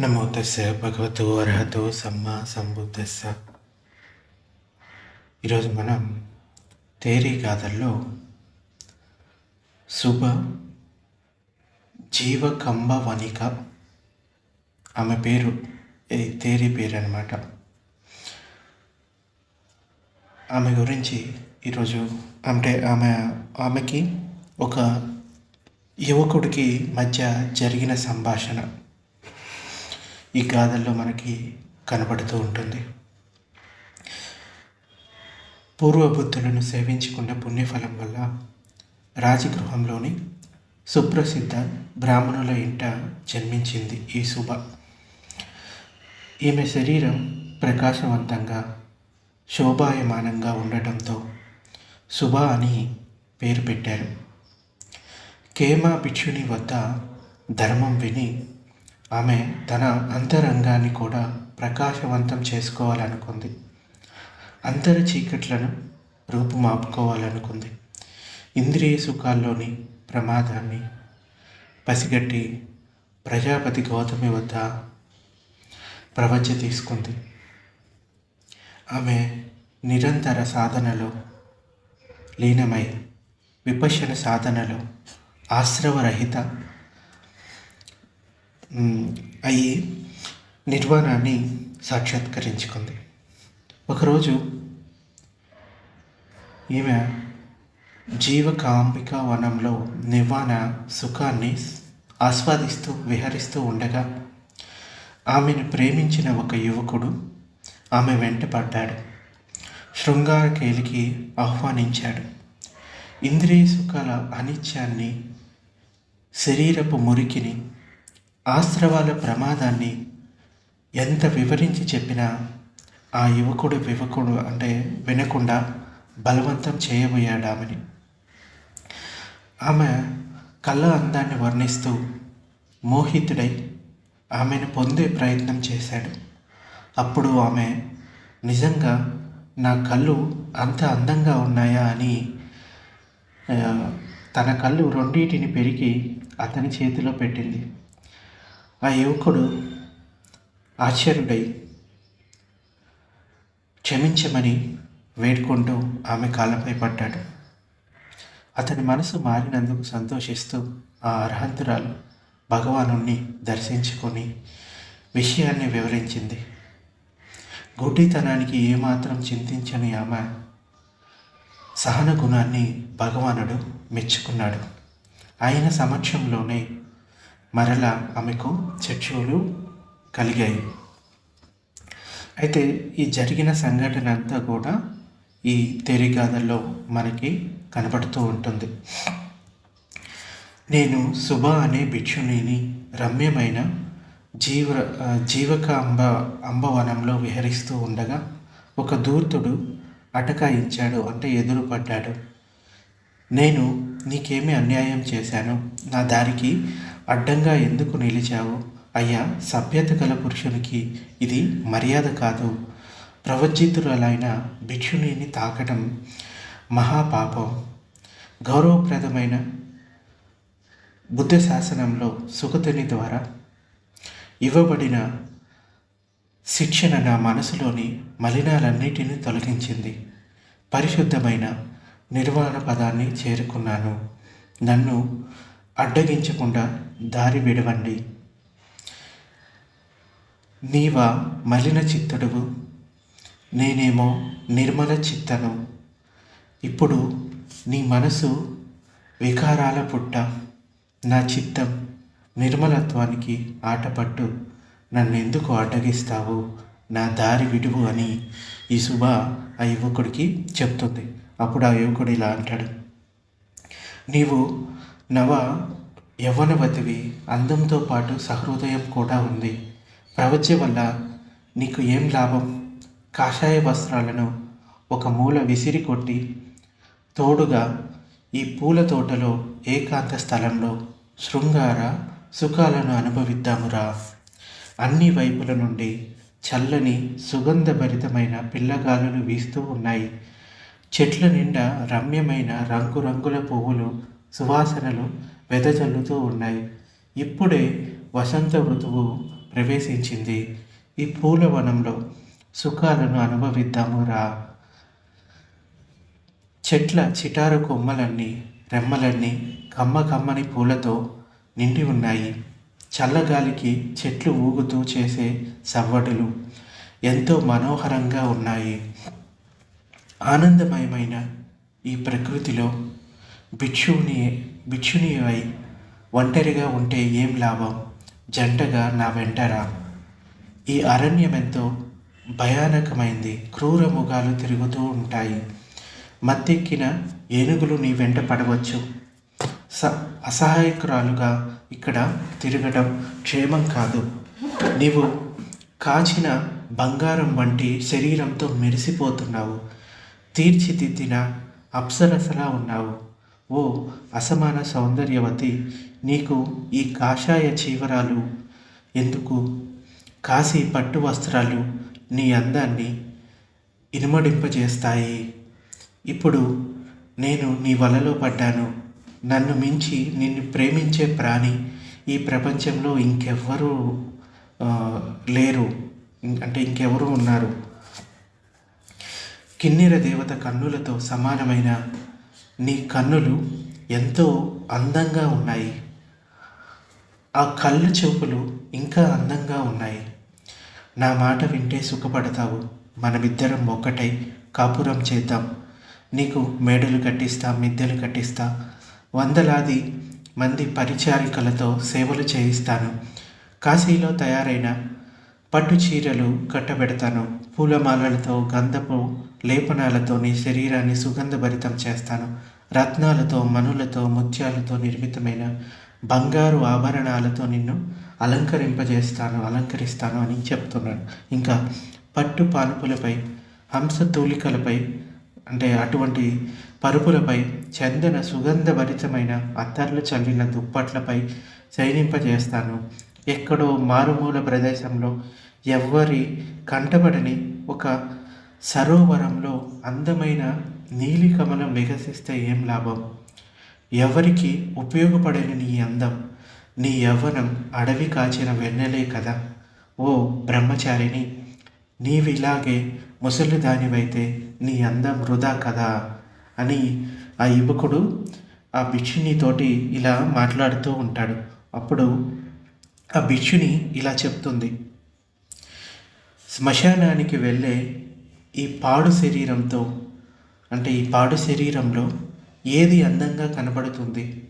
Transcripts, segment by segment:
నమో తస్స భగవతు అర్హతో సమ్మా సంబుద్ధస్స ఈరోజు మనం తేరీ గాథల్లో శుభ జీవకంబ వనిక ఆమె పేరు ఈ తేరీ పేరు అనమాట ఆమె గురించి ఈరోజు అంటే ఆమె ఆమెకి ఒక యువకుడికి మధ్య జరిగిన సంభాషణ. ఈ గాథల్లో మనకి కనబడుతూ ఉంటుంది. పూర్వబుద్ధులను సేవించుకున్న పుణ్యఫలం వల్ల రాజగృహంలోని సుప్రసిద్ధ బ్రాహ్మణుల ఇంట జన్మించింది ఈ శుభ ఈమె శరీరం ప్రకాశవంతంగా శోభాయమానంగా ఉండటంతో శుభ అని పేరు పెట్టారు. కేమా భిక్షుని వద్ద ధర్మం విని ఆమె తన అంతరంగాన్ని కూడా ప్రకాశవంతం చేసుకోవాలనుకుంది. అంతర చీకట్లను రూపుమాపుకోవాలనుకుంది. ఇంద్రియ సుఖాల్లోని ప్రమాదాన్ని పసిగట్టి ప్రజాపతి గౌతమి వద్ద ప్రవచ తీసుకుంది. ఆమె నిరంతర సాధనలో లీనమై విపశన సాధనలో ఆశ్రవరహిత అయ్యి అయి నిర్వాణాన్ని సాక్షాత్కరించుకుంది. ఒకరోజు ఈమె జీవకాంబిక వనంలో నిర్వాణ సుఖాన్ని ఆస్వాదిస్తూ విహరిస్తూ ఉండగా ఆమెను ప్రేమించిన ఒక యువకుడు ఆమె వెంట పడ్డాడు. శృంగారకేలికి ఆహ్వానించాడు. ఇంద్రియ సుఖాల అనిత్యాన్ని శరీరపు మురికిని ఆశ్రవాల ప్రమాదాన్ని ఎంత వివరించి చెప్పినా ఆ యువకుడు వివకుడు అంటే వినకుండా బలవంతం చేయబోయాడు ఆమెని. ఆమె కళ్ళ అందాన్ని వర్ణిస్తూ మోహితుడై ఆమెను పొందే ప్రయత్నం చేశాడు. అప్పుడు ఆమె నిజంగా నా కళ్ళు అంత అందంగా ఉన్నాయా? అని తన కళ్ళు రెండింటిని పెరిగి అతని చేతిలో పెట్టింది. ఆ యువకుడు ఆశ్చర్యుడై క్షమించమని వేడుకుంటూ ఆమె కాళ్ళపై పడ్డాడు. అతని మనసు మారినందుకు సంతోషిస్తూ ఆ అర్హంతురాలు భగవానుణ్ణి దర్శించుకొని విషయాన్ని వివరించింది. గుడ్డితనానికి ఏమాత్రం చింతించని ఆమె సహన గుణాన్ని భగవానుడు మెచ్చుకున్నాడు. ఆయన సమక్షంలోనే మరల ఆమెకు చర్చలు కలిగాయి. అయితే ఈ జరిగిన సంఘటన అంతా కూడా ఈ తెరిగాథల్లో మనకి కనబడుతూ ఉంటుంది. నేను శుభ అనే భిక్షునిని రమ్యమైన జీవ జీవక అంబ అంబవనంలో విహరిస్తూ ఉండగా ఒక దూర్తుడు అటకాయించాడు అంటే ఎదురుపడ్డాడు నేను నీకేమి అన్యాయం చేశాను? నా దారికి అడ్డంగా ఎందుకు నిలిచావు? అయ్యా సభ్యత గల పురుషునికి ఇది మర్యాద కాదు. ప్రవచితురాలైన భిక్షునిని తాకడం మహాపాపం. గౌరవప్రదమైన బుద్ధ శాసనంలో సుగతుని ద్వారా ఇవ్వబడిన శిక్షణ నా మనసులోని మలినాలన్నిటినీ తొలగించింది. పరిశుద్ధమైన నిర్వాణ పదాన్ని చేరుకున్నాను. నన్ను అడ్డగించకుండా దారి విడవండి. నీవా మలిన చిత్తడువు నేనేమో నిర్మల చిత్తను. ఇప్పుడు నీ మనసు వికారాల పుట్ట నా చిత్తం నిర్మలత్వానికి ఆటపట్టు. నన్నెందుకు అడ్డగిస్తావు? నా దారి విడువు అని ఈ శుభ ఆ యువకుడికి చెప్తుంది. అప్పుడు ఆ యువకుడు ఇలా అంటాడు. నీవు నవ యవ్వనవతివి అందంతో పాటు సహృదయం కూడా ఉంది. ప్రవచ్య వల్ల నీకు ఏం లాభం? కాషాయ వస్త్రాలను ఒక మూల విసిరి కొట్టి తోడుగా ఈ పూల తోటలో ఏకాంత స్థలంలో శృంగార సుఖాలను అనుభవిద్దామురా. అన్ని వైపుల నుండి చల్లని సుగంధభరితమైన పిల్లగాలులు వీస్తూ ఉన్నాయి. చెట్ల నిండా రమ్యమైన రంగురంగుల పువ్వులు సువాసనలు వెదజల్లుతూ ఉన్నాయి. ఇప్పుడే వసంత ఋతువు ప్రవేశించింది. ఈ పూలవనంలో సుఖాలను అనుభవిద్దాము రా. చెట్ల చిటారు కొమ్మలన్నీ రెమ్మలన్నీ కమ్మ కమ్మని పూలతో నిండి ఉన్నాయి. చల్లగాలికి చెట్లు ఊగుతూ చేసే సవ్వడులు ఎంతో మనోహరంగా ఉన్నాయి. ఆనందమయమైన ఈ ప్రకృతిలో భిక్షుని భిక్షునివై ఒంటరిగా ఉంటే ఏం లాభం? జంటగా నా వెంటరా? ఈ అరణ్యం ఎంతో భయానకమైంది. క్రూర ముఖాలు తిరుగుతూ ఉంటాయి. మత్తెక్కిన ఏనుగులు నీ వెంట పడవచ్చు. స అసహాయకురాలుగా ఇక్కడ తిరగడం క్షేమం కాదు. నీవు కాచిన బంగారం వంటి శరీరంతో మెరిసిపోతున్నావు. తీర్చిదిద్దిన అప్సరసలా ఉన్నావు. ఓ అసమాన సౌందర్యవతి నీకు ఈ కాషాయ చీవరాలు ఎందుకు? కాశీ పట్టు వస్త్రాలు నీ అందాన్ని ఇనుమడింపజేస్తాయి. ఇప్పుడు నేను నీ వలలో పడ్డాను. నన్ను మించి నిన్ను ప్రేమించే ప్రాణి ఈ ప్రపంచంలో ఇంకెవ్వరూ లేరు. అంటే ఇంకెవరు ఉన్నారు. కిన్నెర దేవత కన్నులతో సమానమైన నీ కన్నులు ఎంతో అందంగా ఉన్నాయి. ఆ కళ్ళు చూపులు ఇంకా అందంగా ఉన్నాయి. నా మాట వింటే సుఖపడతావు. మనమిద్దరం ఒక్కటై కాపురం చేద్దాం. నీకు మేడలు కట్టిస్తా మిద్దెలు కట్టిస్తా. వందలాది మంది పరిచారికలతో సేవలు చేయిస్తాను. కాశీలో తయారైన పట్టు చీరలు కట్టబెడతాను. పూలమాలలతో గంధపు లేపనాలతో నీ శరీరాన్ని సుగంధభరితం చేస్తాను. రత్నాలతో మనులతో ముత్యాలతో నిర్మితమైన బంగారు ఆభరణాలతో నిన్ను అలంకరింపజేస్తాను అలంకరిస్తాను అని చెప్తున్నాడు. ఇంకా పట్టు పానుపులపై హంస తూలికలపై అంటే అటువంటి పరుపులపై చందన సుగంధభరితమైన అత్తర్లు చల్లిన దుప్పట్లపై శయనింపజేస్తాను. ఎక్కడో మారుమూల ప్రదేశంలో ఎవ్వరి కంటబడని ఒక సరోవరంలో అందమైన నీలి కమలం వికసిస్తే ఏం లాభం? ఎవరికి ఉపయోగపడని నీ అందం? నీ యవ్వనం అడవి కాచిన వెన్నెలే కదా. ఓ బ్రహ్మచారిని నీవిలాగే ముసలిదానివైతే నీ అందం వృధా కదా అని ఆ యువకుడు ఆ భిక్షునితోటి ఇలా మాట్లాడుతూ ఉంటాడు. అప్పుడు ఆ భిక్షుని ఇలా చెప్తుంది. శ్మశానానికి వెళ్ళే ఈ పాడు శరీరంతో అంటే ఈ పాడు శరీరంలో ఏది అందంగా కనబడుతుంది?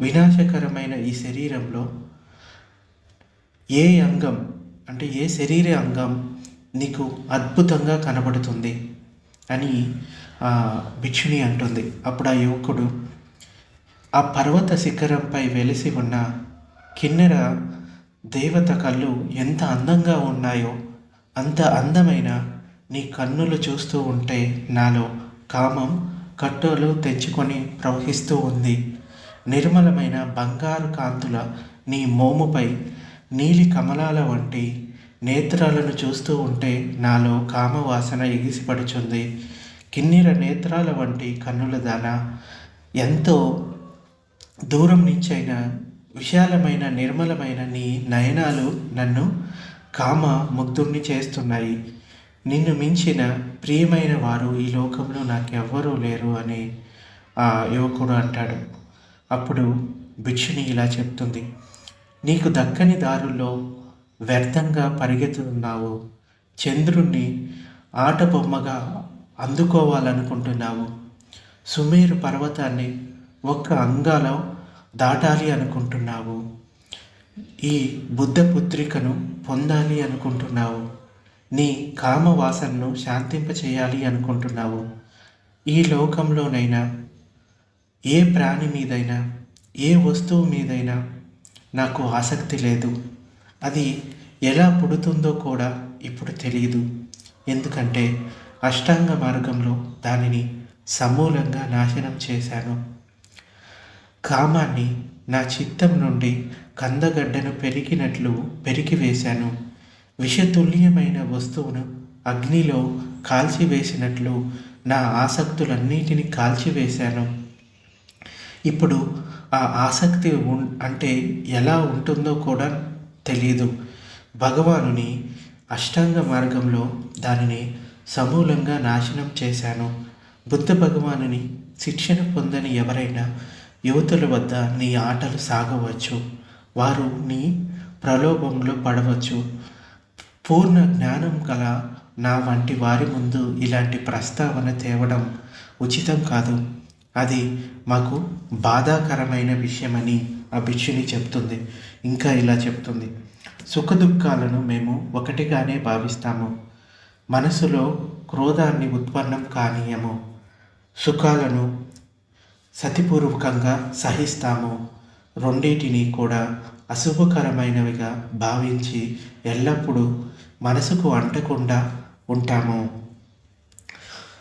వినాశకరమైన ఈ శరీరంలో ఏ అంగం అంటే ఏ శరీర అంగం నీకు అద్భుతంగా కనబడుతుంది అని ఆ భిక్షుని అంటుంది. అప్పుడు ఆ యువకుడు ఆ పర్వత శిఖరంపై వెలిసి ఉన్న కిన్నెర దేవత కళ్ళు ఎంత అందంగా ఉన్నాయో అంత అందమైన నీ కన్నులు చూస్తూ ఉంటే నాలో కామం కట్టోలు తెచ్చుకొని ప్రవహిస్తూ ఉంది. నిర్మలమైన బంగారు కాంతుల నీ మోముపై నీలి కమలాల వంటి నేత్రాలను చూస్తూ ఉంటే నాలో కామవాసన ఎగిసిపడుచుంది. కిన్నీర నేత్రాల వంటి కన్నుల దాన ఎంతో దూరం నుంచైనా విశాలమైన నిర్మలమైన నీ నయనాలు నన్ను కామ ముగ్ధుణ్ణి చేస్తున్నాయి. నిన్ను మించిన ప్రియమైన వారు ఈ లోకంలో నాకెవ్వరూ లేరు అని ఆ యువకుడు అంటాడు. అప్పుడు భిక్షుని ఇలా చెప్తుంది. నీకు దక్కని దారుల్లో వ్యర్థంగా పరిగెత్తుతున్నావు. చంద్రుణ్ణి ఆట బొమ్మగా అందుకోవాలనుకుంటున్నావు. సుమేరు పర్వతాన్ని ఒక్క అంగాలో దాటాలి అనుకుంటున్నావు. ఈ బుద్ధ పుత్రికను పొందాలి అనుకుంటున్నావు. నీ కామ వాసనను శాంతింపచేయాలి అనుకుంటున్నావు. ఈ లోకంలోనైనా ఏ ప్రాణి మీదైనా ఏ వస్తువు మీదైనా నాకు ఆసక్తి లేదు. అది ఎలా పుడుతుందో కూడా ఇప్పుడు తెలియదు ఎందుకంటే అష్టాంగ మార్గంలో దానిని సమూలంగా నాశనం చేశాను. కామాన్ని నా చిత్తం నుండి కందగడ్డను పెరిగినట్లు పెరిగివేశాను విషతుల్యమైన వస్తువును అగ్నిలో కాల్చివేసినట్లు నా ఆసక్తులన్నిటిని కాల్చివేశాను. ఇప్పుడు ఆ ఆసక్తి అంటే ఎలా ఉంటుందో కూడా తెలియదు భగవానుని అష్టాంగ మార్గంలో దానిని సమూలంగా నాశనం చేశాను. బుద్ధ భగవానుని శిక్షణ పొందని ఎవరైనా యువతుల వద్ద నీ ఆటలు సాగవచ్చు. వారు నీ ప్రలోభంలో పడవచ్చు. పూర్ణ జ్ఞానం గల నా వంటి వారి ముందు ఇలాంటి ప్రస్తావన తేవడం ఉచితం కాదు. అది మాకు బాధాకరమైన విషయమని ఆ భిక్షుని చెప్తుంది. ఇంకా ఇలా చెప్తుంది. సుఖదుఖాలను మేము ఒకటిగానే భావిస్తాము. మనసులో క్రోధాన్ని ఉత్పన్నం కానీయము. సుఖాలను సతిపూర్వకంగా సహిస్తాము. రెండింటిని కూడా అశుభకరమైనవిగా భావించి ఎల్లప్పుడూ మనసుకు అంటకుండా ఉంటాము.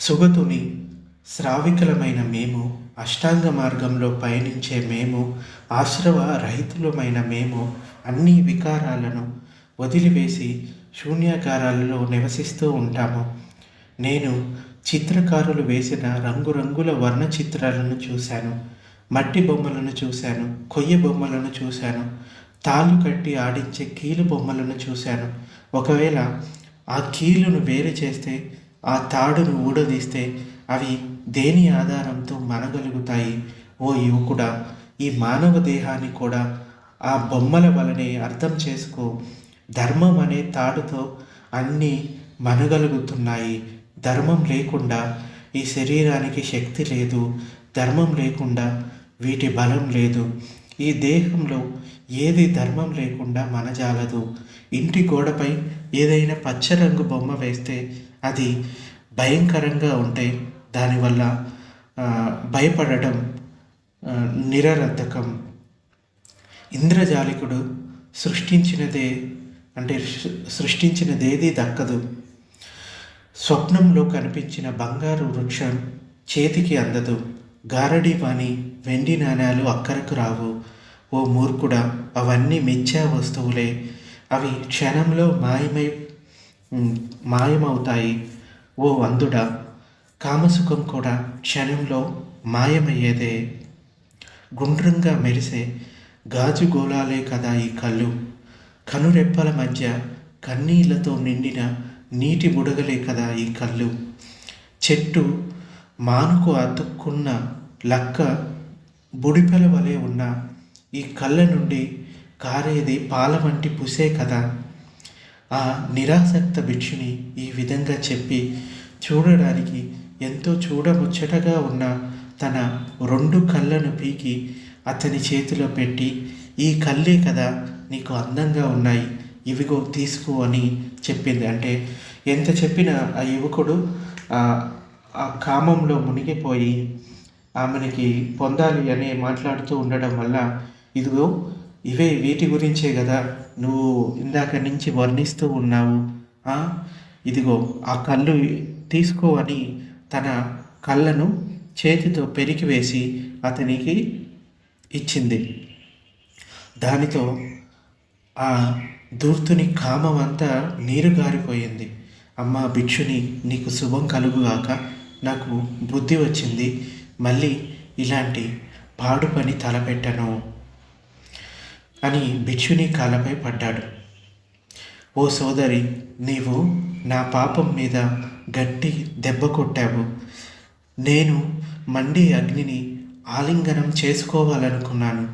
సుగతుని శ్రావికులమైన మేము అష్టాంగ మార్గంలో పయనించే మేము ఆశ్రవ రహితులమైన మేము అన్ని వికారాలను వదిలివేసి శూన్యాకారాలలో నివసిస్తూ ఉంటాము. నేను చిత్రకారులు వేసిన రంగురంగుల వర్ణ చిత్రాలను చూశాను. మట్టి బొమ్మలను చూశాను కొయ్య బొమ్మలను చూశాను తాళ్ళు కట్టి ఆడించే కీలు బొమ్మలను చూశాను. ఒకవేళ ఆ కీలును వేరు చేస్తే ఆ తాడును ఊడదీస్తే అవి దేని ఆధారంతో మనగలుగుతాయి? ఓ యువకుడా ఈ మానవ దేహాన్ని కూడా ఆ బొమ్మల వలనే అర్థం చేసుకో. ధర్మం అనే తాడుతో అన్నీ మనగలుగుతున్నాయి. ధర్మం లేకుండా ఈ శరీరానికి శక్తి లేదు. ధర్మం లేకుండా వీటి బలం లేదు. ఈ దేహంలో ఏది ధర్మం లేకుండా మనజాలదు. ఇంటి గోడపై ఏదైనా పచ్చరంగు బొమ్మ వేస్తే అది భయంకరంగా ఉంటే దానివల్ల భయపడటం నిరర్థకం. ఇంద్రజాలికుడు సృష్టించినదే అంటే సృష్టించినదేది దక్కదు. స్వప్నంలో కనిపించిన బంగారు వృక్షం చేతికి అందదు. గారడి వాణి వెండి నాణాలు అక్కరకు రావు. ఓ మూర్ఖుడా అవన్నీ మిథ్యా వస్తువులే. అవి క్షణంలో మాయమై మాయమవుతాయి. ఓ అందుడా కామసుఖం కూడా క్షణంలో మాయమయ్యేదే. గుండ్రంగా మెరిసే గాజు గోళాలే కదా ఈ కళ్ళు. కనురెప్పల మధ్య కన్నీళ్ళతో నిండిన నీటి బుడగలే కదా ఈ కళ్ళు. చెట్టు మానుకు అతుక్కున్న లక్క బుడిపెల వలె ఉన్న ఈ కళ్ళ నుండి కారేది పాల వంటి పుసే కదా. ఆ నిరాసక్త భిక్షుని ఈ విధంగా చెప్పి చూడడానికి ఎంతో చూడముచ్చటగా ఉన్న తన రెండు కళ్ళను పీకి అతని చేతిలో పెట్టి ఈ కళ్ళే కదా నీకు అందంగా ఉన్నాయి ఇవిగో తీసుకో అని చెప్పింది. అంటే ఎంత చెప్పినా ఆ యువకుడు ఆ కామంలో మునిగిపోయి ఆమెనికి పొందాలి అని మాట్లాడుతూ ఉండడం వల్ల ఇదిగో ఇవే వీటి గురించే కదా నువ్వు ఇందాక నుంచి వర్ణిస్తూ ఉన్నావు. ఇదిగో ఆ కళ్ళు తీసుకో అని తన కళ్ళను చేతితో పెరికివేసి అతనికి ఇచ్చింది. దానితో ఆ దూర్తుని కామం అంతా నీరు గారిపోయింది అమ్మ భిక్షుని నీకు శుభం కలుగుగాక నాకు బుద్ధి వచ్చింది. మళ్ళీ ఇలాంటి పాడు పని తలపెట్టను అని భిక్షుని కాలపై పడ్డాడు. ఓ సోదరి నీవు నా పాపం మీద గట్టి దెబ్బ కొట్టావు. నేను మండి అగ్నిని ఆలింగనం చేసుకోవాలనుకున్నాను.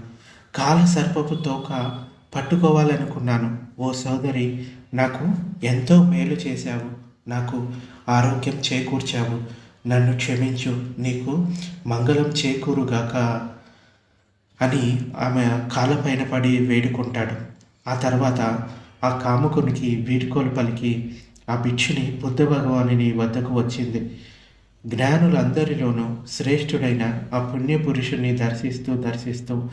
కాల సర్పపు తోక పట్టుకోవాలనుకున్నాను. ఓ సోదరి నాకు ఎంతో మేలు చేశావు. నాకు ఆరోగ్యం చేకూర్చావు. నన్ను క్షమించు నీకు మంగళం చేకూరుగాక అని ఆమె కాళ్ళపైన పడి వేడుకుంటాడు. ఆ తర్వాత ఆ కాముకునికి వీడుకోలు పలికి ఆ భిక్షుని బుద్ధ భగవానుని వద్దకు వచ్చింది. జ్ఞానులందరిలోనూ శ్రేష్ఠుడైన ఆ పుణ్యపురుషుని దర్శిస్తూ దర్శిస్తూ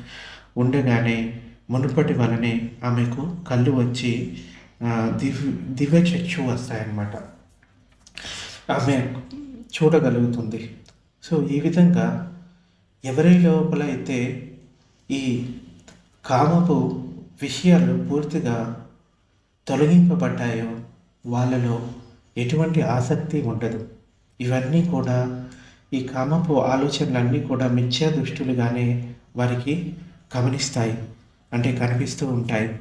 ఉండగానే మునుపటి వలనే ఆమెకు కళ్ళు వచ్చి దివ్య దివ్య చక్షు వస్తాయన్నమాట. ఆమె చూడగలుగుతుంది. సో ఈ విధంగా ఎవరి లోపల అయితే ఈ కామపు విషయాలు పూర్తిగా తొలగింపబడ్డాయో వాళ్ళలో ఎటువంటి ఆసక్తి ఉండదు. ఇవన్నీ కూడా ఈ కామపు ఆలోచనలన్నీ కూడా మిథ్యా దృష్టిలుగానే వారికి గమనిస్తాయి. అంటే కనిపిస్తూ ఉంటాయి.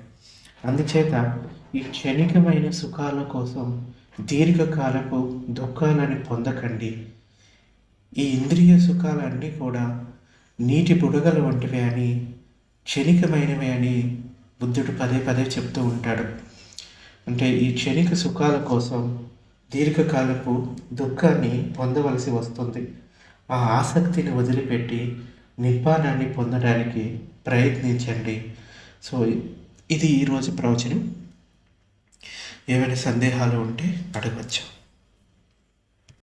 అందుచేత ఈ క్షణికమైన సుఖాల కోసం దీర్ఘకాలపు దుఃఖాలని పొందకండి. ఈ ఇంద్రియ సుఖాలన్నీ కూడా నీటి బుడగలు వంటివి అని క్షణికమైనవి అని బుద్ధుడు పదే పదే చెప్తూ ఉంటాడు. అంటే ఈ క్షణిక సుఖాల కోసం దీర్ఘకాలపు దుఃఖాన్ని పొందవలసి వస్తుంది. ఆ ఆసక్తిని వదిలిపెట్టి నిర్వాణాన్ని పొందడానికి ప్రయత్నించండి. సో ఇది ఈరోజు ప్రవచనం. ఏమైనా సందేహాలు ఉంటే అడగవచ్చు